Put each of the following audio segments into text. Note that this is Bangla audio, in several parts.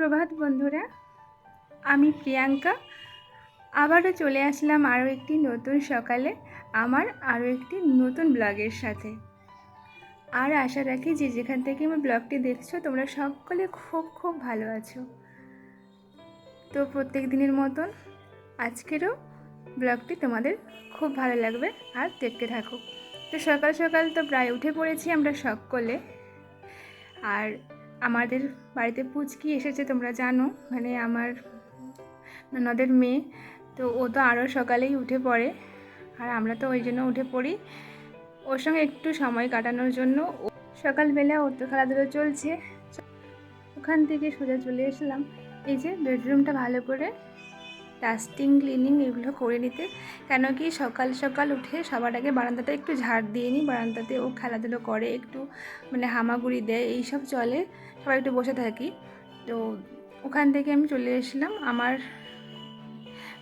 সুপ্রভাত, বন্ধুরা। আমি প্রিয়াঙ্কা। আবারও চলে আসলাম আরও একটি নতুন সকালে, আমার আরও একটি নতুন ব্লগের সাথে। আর আশা রাখি যে যেখান থেকে আমার ব্লগটি দেখছ, তোমরা সকলে খুব খুব ভালো আছো। তো প্রত্যেক দিনের মতন আজকেরও ব্লগটি তোমাদের খুব ভালো লাগবে, আর দেখতে থাকো। তো সকাল সকাল তো প্রায় উঠে পড়েছি আমরা সকলে। আর আমাদের বাড়িতে পুচকি এসেছে, তোমরা জানো। মানে আমার ননদের মেয়ে। তো ও তো আরও সকালেই উঠে পড়ে। আর আমরা তো ওই জন্য উঠে পড়ি। ওর সঙ্গে একটু সময় কাটানোর জন্য সকালবেলা ওর তো খেলাধুলো চলছে। ওখান থেকে সোজা চলে এসলাম। এই যে বেডরুমটা ভালো করে ডাস্টিং, ক্লিনিং এগুলো করে নিতে। কেন কি সকাল সকাল উঠে সবার আগে বারান্দাটা একটু ঝাড় দিয়ে নিই। বারান্দাতে ও খেলাধুলো করে, একটু মানে হামাগুড়ি দেয়, এইসব চলে। সবাই একটু বসে থাকি। তো ওখান থেকে আমি চলে এসলাম আমার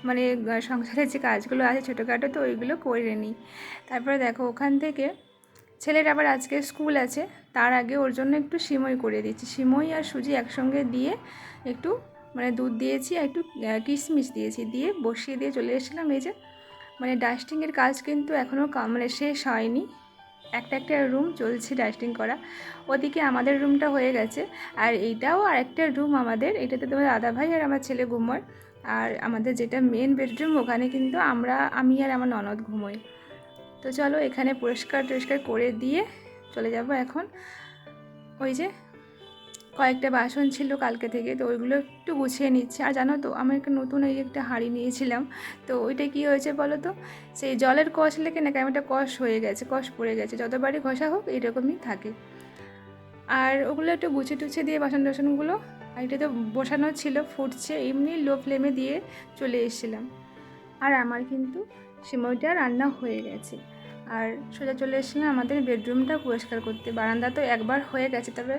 মানে সংসারের যে কাজগুলো আছে ছোটোখাটো, তো ওইগুলো করে নিই। তারপরে দেখো, ওখান থেকে ছেলের আবার আজকে স্কুল আছে। তার আগে ওর জন্য একটু সিমই করে দিচ্ছি সিমই আর সুজি একসঙ্গে দিয়ে একটু মানে দুধ দিয়েছি আর একটু কিশমিশ দিয়েছি। দিয়ে বসিয়ে দিয়ে চলে এসেছিলাম। এই যে মানে ডাস্টিংয়ের কাজ কিন্তু এখনও মানে শেষ হয়নি। একটা একটা রুম চলছে ডাস্টিং করা। ওদিকে আমাদের রুমটা হয়ে গেছে। আর এইটাও আর একটা রুম আমাদের। এটাতে তোমার দাদা ভাই আর আমার ছেলে ঘুমোয়। আর আমাদের যেটা মেন বেডরুম ওখানে কিন্তু আমরা, আমি আর আমার ননদ ঘুমোই। তো চলো এখানে পরিষ্কার টরিষ্কার করে দিয়ে চলে যাব এখন। ওই যে কয়েকটা বাসন ছিল কালকে থেকে, তো ওইগুলো একটু গুছিয়ে নিচ্ছে। আর জানো তো, আমি একটা নতুন এই একটা হাঁড়ি নিয়েছিলাম, তো ওইটা কি হয়েছে বলো তো? সেই জলের কষ লেগে না কেমন একটা কষ হয়ে গেছে, কষ পড়ে গেছে, যতবারই ঘষা হোক এরকমই থাকে। আর ওগুলো একটু গুছিয়ে টুছে দিয়ে বাসন টাসনগুলো, আর এটা তো বসানো ছিল, ফুটছে, এমনি লো ফ্লেমে দিয়ে চলে এসেছিলাম। আর আমার কিন্তু সিমইটা রান্না হয়ে গেছে। আর সোজা চলে এসেছিলাম আমাদের বেডরুমটা পরিষ্কার করতে। বারান্দা তো একবার হয়ে গেছে, তবে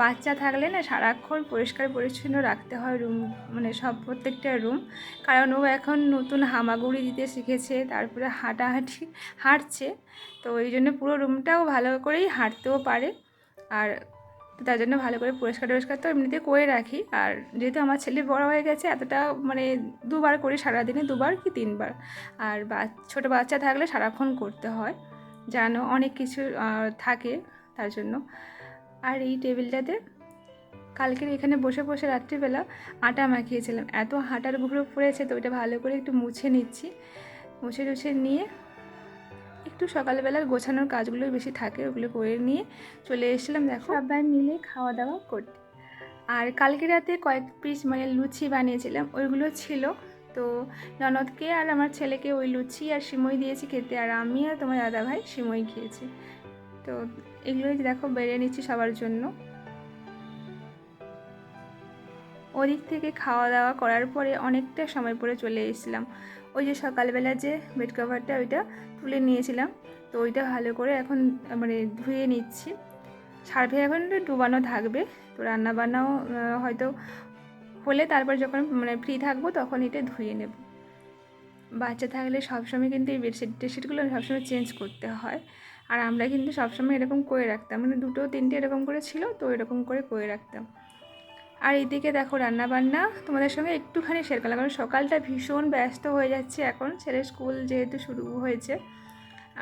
বাচ্চা থাকলে না সারাক্ষণ পরিষ্কার পরিচ্ছন্ন রাখতে হয় রুম মানে সব প্রত্যেকটা রুম। কারণ ও এখন নতুন হামাগুড়ি দিতে শিখেছে, তারপরে হাঁটাহাঁটি হাঁটছে। তো ওই জন্য পুরো রুমটাও ভালো করেই হাঁটতেও পারে। আর তো তার জন্য ভালো করে পরিষ্কার টরিষ্কার তো এমনিতে করে রাখি। আর যেহেতু আমার ছেলে বড় হয়ে গেছে, এতটা মানে দুবার করি, সারাদিনে দুবার কি তিনবার। আর বা, ছোটো বাচ্চা থাকলে সারাক্ষণ করতে হয় জানো অনেক কিছু থাকে তার জন্য। আর এই টেবিলটাতে কালকের এখানে বসে বসে রাত্রিবেলা আটা মাখিয়েছিলাম। এত হাঁটার গুঁড়ো পড়েছে তো ওইটা ভালো করে একটু মুছে নিচ্ছি। মুছে টুছে নিয়ে একটু সকালবেলার গোছানোর কাজগুলো বেশি থাকে ওগুলো করে নিয়ে চলে এসেছিলাম দেখো। সবাই মিলে খাওয়া দাওয়া করতে। আর কালকে রাতে কয়েক পিস মানে লুচি বানিয়েছিলাম ওইগুলো ছিল। তো ননদকে আর আমার ছেলেকে ওই লুচি আর সিমই দিয়েছি খেতে আর আমি আর তোমার দাদা ভাই সিমই খেয়েছি। তো এগুলোই দেখো বেড়ে নিচ্ছি সবার জন্য। ওদিক থেকে খাওয়া দাওয়া করার পরে অনেকটা সময় পরে চলে এসেছিলাম। ওই যে সকালবেলা যে বেড কভারটা ওইটা তুলে নিয়েছিলাম। তো ওইটা ভালো করে এখন মানে ধুয়ে নিচ্ছি। সার্ভে এখন ডুবানো থাকবে। তো রান্নাবান্নাও হয়তো হলে তারপর যখন মানে ফ্রি থাকব তখন এটা ধুয়ে নেব। বাচ্চা থাকলে সবসময় কিন্তু এই বেডশিট টেডশিটগুলো সবসময় চেঞ্জ করতে হয়। আর আমরা কিন্তু সবসময় এরকম করে রাখতাম। মানে দুটো তিনটে এরকম করে ছিল, তো এরকম করে করে রাখতাম। আর এইদিকে দেখো রান্না বান্না তোমাদের সঙ্গে একটুখানি শেয়ার করলাম। কারণ সকালটা ভীষণ ব্যস্ত হয়ে যাচ্ছে এখন, ছেলের স্কুল যেহেতু শুরু হয়েছে,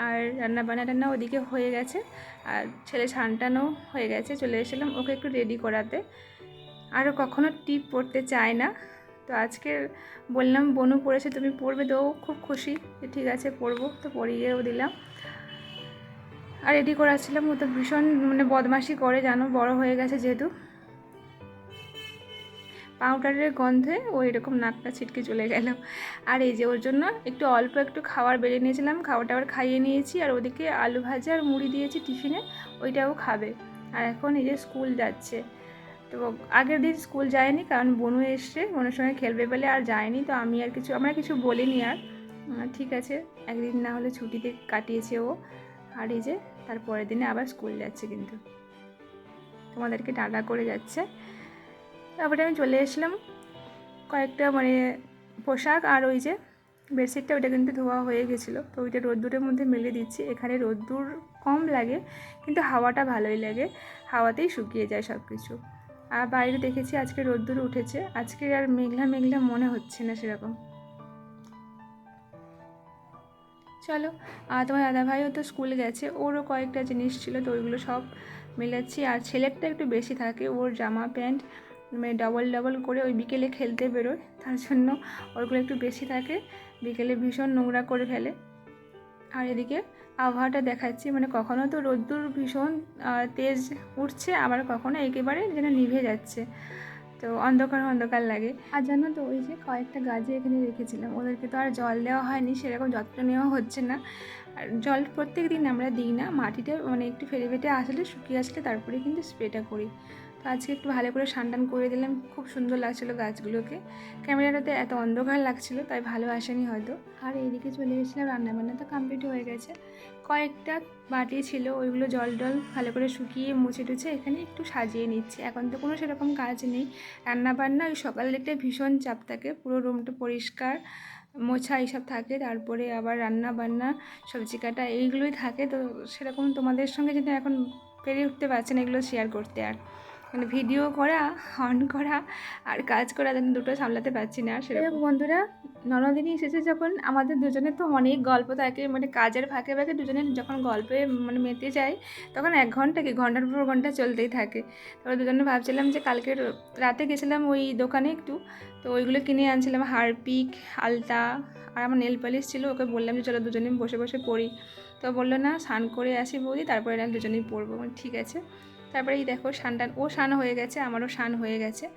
আর রান্না বান্না টান্না ওদিকে হয়ে গেছে, আর ছেলে ছানটানো হয়ে গেছে, চলে এসেছিলাম ওকে একটু রেডি করাতে। আরও কখনো টিপ পড়তে চায় না। তো আজকে বললাম, বনু পড়েছে, তুমি পড়বে? তো খুব খুশি, যে ঠিক আছে, পড়ব। তো পড়িয়েও দিলাম। আর রেডি করাচ্ছিলাম ও তো ভীষণ মানে বদমাশি করে, জানো, বড় হয়ে গেছে যেহেতু। পাউডারের গন্ধে ও এরকম নাকটা ছিটকে চলে গেল। আর এই যে ওর জন্য একটু অল্প একটু খাবার বেড়ে নিয়েছিলাম খাবারটা আবার খাইয়ে নিয়েছি আর ওদিকে আলু ভাজা আর মুড়ি দিয়েছি টিফিনে, ওইটাও খাবে। আর এখন এই যে স্কুল যাচ্ছে। তো আগের দিন স্কুল যায়নি কারণ বনু এসছে, বনুর সঙ্গে খেলবে বলে আর যায়নি, তো আমি আর কিছু, আমরা কিছু বলিনি আর। ঠিক আছে, একদিন না হলে ছুটিতে কাটিয়েছে ও। আর এই যে তারপরের দিনে আবার স্কুল যাচ্ছে কিন্তু। তোমাদেরকে টাটা করে যাচ্ছে। তারপরে আমি চলে এসলাম কয়েকটা মানে পোশাক আর ওই যে বেডশিটটা, ওইটা কিন্তু ধোয়া হয়ে গেছিল। তো ওইটা রোদ্দুরের মধ্যে মেলে দিচ্ছি। এখানে রোদ্দুর কম লাগে, কিন্তু হাওয়াটা ভালোই লাগে। হাওয়াতেই শুকিয়ে যায় সব কিছু আর বাইরে দেখেছি আজকে রোদ্দুর উঠেছে। আজকে আর মেঘলা মেঘলা মনে হচ্ছে না সেরকম। চলো, আর তোমার দাদাভাইও তো স্কুল গেছে, ওরও কয়েকটা জিনিস ছিল, তো ওইগুলো সব মিলাচ্ছি। আর ছেলেরটা একটু বেশি থাকে, ওর জামা, প্যান্ট মানে ডবল ডবল করে ওই বিকেলে খেলতে বেরোয়। তার জন্য ওইগুলো একটু বেশি থাকে। বিকেলে ভীষণ নোংরা করে ফেলে। আর এদিকে আবহাওয়াটা দেখাচ্ছি। মানে কখনো তো রোদ্দুর ভীষণ তেজ উঠছে, আবার কখনো একেবারে যেন নিভে যাচ্ছে। তো অন্ধকার অন্ধকার লাগে। আর জানো তো, ওই যে কয়েকটা গাছে এখানে রেখেছিলাম, ওদেরকে তো আর জল দেওয়া হয়নি, সেরকম যত্ন নেওয়া হচ্ছে না। আর জল প্রত্যেক দিন আমরা দিই না, মাটিটা মানে একটু ফেটে ফেটে আসলে শুকিয়ে আসলে তারপরে কিন্তু স্প্রেটা করি। আজকে একটু ভালো করে সানটান করে দিলাম। খুব সুন্দর লাগছিল গাছগুলোকে। ক্যামেরাটাতে এত অন্ধকার লাগছিল, তাই ভালো আসেনি হয়তো। আর এইদিকে চলে এসেছিলাম রান্নাবান্না, তো কমপ্লিট হয়ে গেছে। কয়েকটা বাটি ছিল, ওইগুলো জল টল ভালো করে শুকিয়ে মুছে টুছে এখানে একটু সাজিয়ে নিচ্ছি। এখন তো কোনো সেরকম কাজ নেই। রান্না বান্না ওই সকালের দিকটা ভীষণ চাপ থাকে, পুরো রুমটা পরিষ্কার, মোছা এইসব থাকে, তারপরে আবার রান্না বান্না সবজি কাটা এইগুলোই থাকে। তো সেরকম তোমাদের সঙ্গে যদি এখন পেরে উঠতে পারছে না এগুলো শেয়ার করতে আর। মানে ভিডিও করা অন করা আর কাজ করা যেন দুটো সামলাতে পারছি না সেরকম। বন্ধুরা ননদিনী এসেছে যখন আমাদের দুজনের তো অনেক গল্প থাকে মানে কাজের ফাঁকে ফাঁকে দুজনের যখন গল্পে মানে মেতে যায় তখন এক ঘণ্টা কি ঘণ্টার পর ঘণ্টা চলতেই থাকে। তারপর দুজনে ভাবছিলাম যে কালকে রাতে গেছিলাম ওই দোকানে একটু তো ওইগুলো কিনে আনছিলাম হারপিক আলতা আর আমার নেল পালিশ ছিল ওকে বললাম যে চলো দুজনে বসে বসে পড়ি। তো বলল না স্নান করে আসি বৌদি তারপরে না দুজনেই পড়ব। ঠিক আছে। তারপরে এই দেখো সানটান ও স্নান হয়ে গেছে, আমারও স্নান হয়ে গেছে।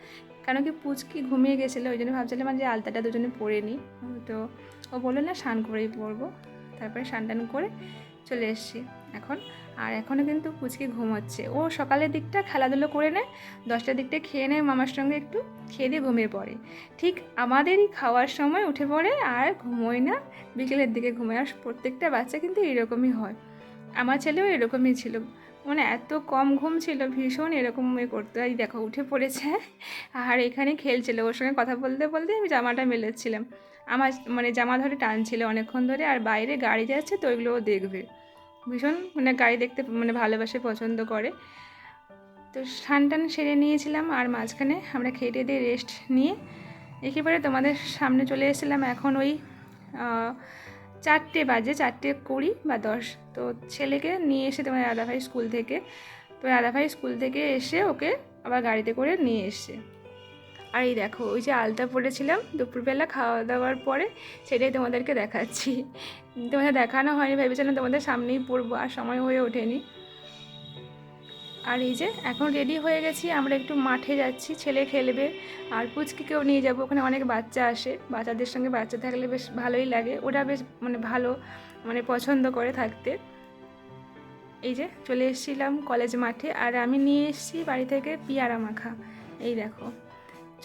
কেন কি পুচকি ঘুমিয়ে গেছিল, ওই জন্য ভাবছিলাম যে আলতাটা দুজনে পরে নিই। তো ও বলল, না স্নান করেই পরবো। তারপরে টান করে চলে এসছি এখন। আর এখনও কিন্তু পুচকি ঘুমোচ্ছে। ও সকালের দিকটা খেলাধুলো করে নেয়, দশটার দিকটা খেয়ে নেয়, মামার সঙ্গে একটু খেয়ে দিয়ে ঘুমিয়ে পড়ে। ঠিক আমাদেরই খাওয়ার সময় উঠে পড়ে, আর ঘুমোয় না। বিকেলের দিকে ঘুমোয়, আর প্রত্যেকটা বাচ্চা কিন্তু এরকমই হয়। আমার ছেলেও এরকমই ছিল। মানে এত কম ঘুম ছিল, ভীষণ এরকম এ করতো এই দেখো, উঠে পড়েছে আর এখানে খেলছিল। ওর সঙ্গে কথা বলতে বলতে আমি জামাটা মেলেছিলাম। আমার মানে জামা ধরে টানছিল অনেকক্ষণ ধরে আর বাইরে গাড়ি যাচ্ছে তো ওইগুলো ও দেখবে। ভীষণ মানে গাড়ি দেখতে মানে ভালোবাসে, পছন্দ করে। তো স্নান টান সেরে নিয়েছিলাম আর মাঝখানে আমরা খেটে দিয়ে রেস্ট নিয়ে একেবারে তোমাদের সামনে চলে এসেছিলাম। এখন ওই চারটে বাজে, চারটে কুড়ি বা দশ। তো ছেলেকে নিয়ে এসে তোমার দাদাভাই স্কুল থেকে, তো দাদাভাই স্কুল থেকে এসে ওকে আবার গাড়িতে করে নিয়ে এসছে। আর এই দেখো, ওই যে আলতা পড়েছিলাম দুপুরবেলা খাওয়া দাওয়ার পরে, সেটাই তোমাদেরকে দেখাচ্ছি। তোমাদের দেখানো হয়নি, ভেবেছিলাম তোমাদের সামনেই পড়ব আর সময় হয়ে ওঠেনি। আর এই যে, এখন রেডি হয়ে গেছি, আমরা একটু মাঠে যাচ্ছি, ছেলে খেলবে, আর পুচকিকেও নিয়ে যাব, ওখানে অনেক বাচ্চা আসে, বাচ্চাদের সঙ্গে বাচ্চা থাকলে বেশ ভালোই লাগে, ওরা বেশ মানে ভালো মানে পছন্দ করে থাকতে। এই যে, চলে এসেছিলাম কলেজ মাঠে, আর আমি নিয়ে এসেছি বাড়ি থেকে পিয়ারা মাখা। এই দেখো,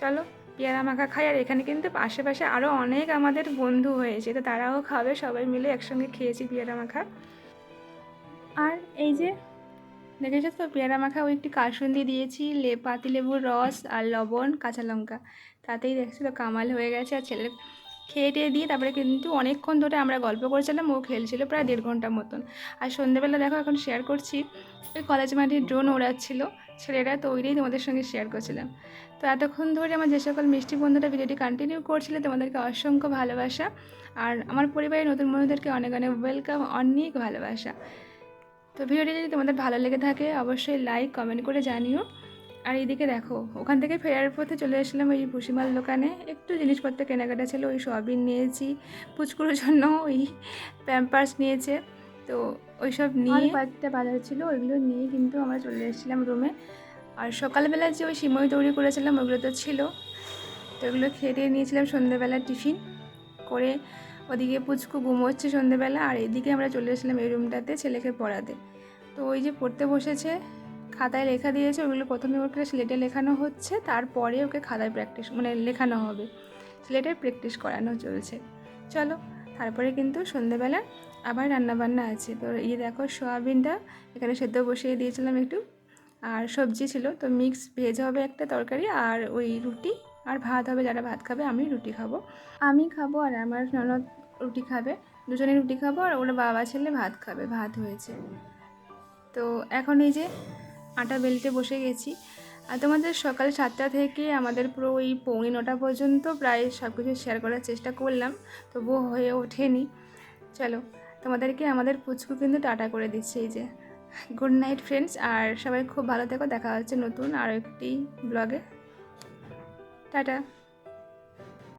চলো, পেয়ারা মাখা খাই, আর এখানে কিন্তু আশেপাশে আরও অনেক আমাদের বন্ধু হয়েছে, তো তারাও খাবে, সবাই মিলে একসঙ্গে খেয়েছি পেয়ারা মাখা। আর এই যে দেখেছ তো? পেয়ারা মাখা ওই একটি কাসুন্দি দিয়েছি। লে, পাতি লেবুর রস আর লবণ, কাঁচা লঙ্কা। তাতেই দেখছি তো কামাল হয়ে গেছে আর ছেলের খেয়ে টেয়ে দিয়ে তারপরে কিন্তু অনেকক্ষণ ধরে আমরা গল্প করেছিলাম। ও খেলছিল প্রায় দেড় ঘণ্টার মতন। আর সন্ধ্যেবেলা দেখো এখন শেয়ার করছি। ওই কলেজ মাঠে ড্রোন ওড়াচ্ছিল ছেলেরা, তো ওইটাই তোমাদের সঙ্গে শেয়ার করছিলাম। তো এতক্ষণ ধরে আমার যে সকল মিষ্টি বন্ধুরা ভিডিওটি কন্টিনিউ করছিলে, তোমাদেরকে অসংখ্য ভালোবাসা। আর আমার পরিবারের নতুন বন্ধুদেরকে অনেক অনেক ওয়েলকাম অনেক ভালোবাসা। তো ভিডিওটি যদি তোমাদের ভালো লেগে থাকে অবশ্যই লাইক কমেন্ট করে জানিও। আর এইদিকে দেখো ওখান থেকে ফেরার পথে চলে এসেছিলাম ওই ভুসিমাল দোকানে। একটু জিনিসপত্র কেনাকাটা ছিল ওই সয়াবিন নিয়েছি পুচকুর জন্য ওই প্যাম্পার্স নিয়েছে। তো ওইসব নিয়ে কয়েকটা বাজার ছিল ওইগুলো নিয়ে কিন্তু আমরা চলে এসেছিলাম রুমে আর সকালবেলা যে ওই সিমই তৈরি করেছিলাম ওগুলো তো ছিল। তো ওগুলো খেয়ে নিয়েছিলাম সন্ধ্যেবেলা টিফিন। করে ওদিকে পুচকু ঘুমোচ্ছে সন্ধ্যেবেলা আর এদিকে আমরা চলে এসেছিলাম এই রুমটাতে ছেলেকে পড়াতে। তো ওই যে পড়তে বসেছে, খাতায় লেখা দিয়েছে, ওগুলো প্রথমে ওকে স্লেটে লেখানো হচ্ছে, তারপরে ওকে খাতায় প্র্যাকটিস মানে লেখানো হবে। স্লেটে প্র্যাকটিস করানো চলছে। চলো, তারপরে কিন্তু সন্ধ্যেবেলা আবার রান্নাবান্না আছে। তো এই দেখো, সোয়াবিনটা এখানে সেদ্ধ বসিয়ে দিয়েছিলাম একটু, আর সবজি ছিল। তো মিক্স ভেজ হবে একটা তরকারি, আর ওই রুটি আর ভাত হবে, যারা ভাত খাবে, আমি রুটি খাব। আমি খাব আর আমার ননদ রুটি খাবে। দুজনে রুটি খাব আর ওরা বাবা ছেলে ভাত খাবে, ভাত হয়েছে। তো এখন এই যে আটা বেলতে বসে গেছি। আর তোমাদের সকাল সাতটা থেকে আমাদের পুরো ওই পৌনে নটা পর্যন্ত প্রায় সব কিছু শেয়ার করার চেষ্টা করলাম। তবুও হয়ে ওঠেনি। চলো, তোমাদেরকে আমাদের পুচকু কিন্তু টাটা করে দিচ্ছে এই যে। গুড নাইট ফ্রেন্ডস আর সবাই খুব ভালো থেকো। দেখা হচ্ছে নতুন আরও একটি ব্লগে টাটা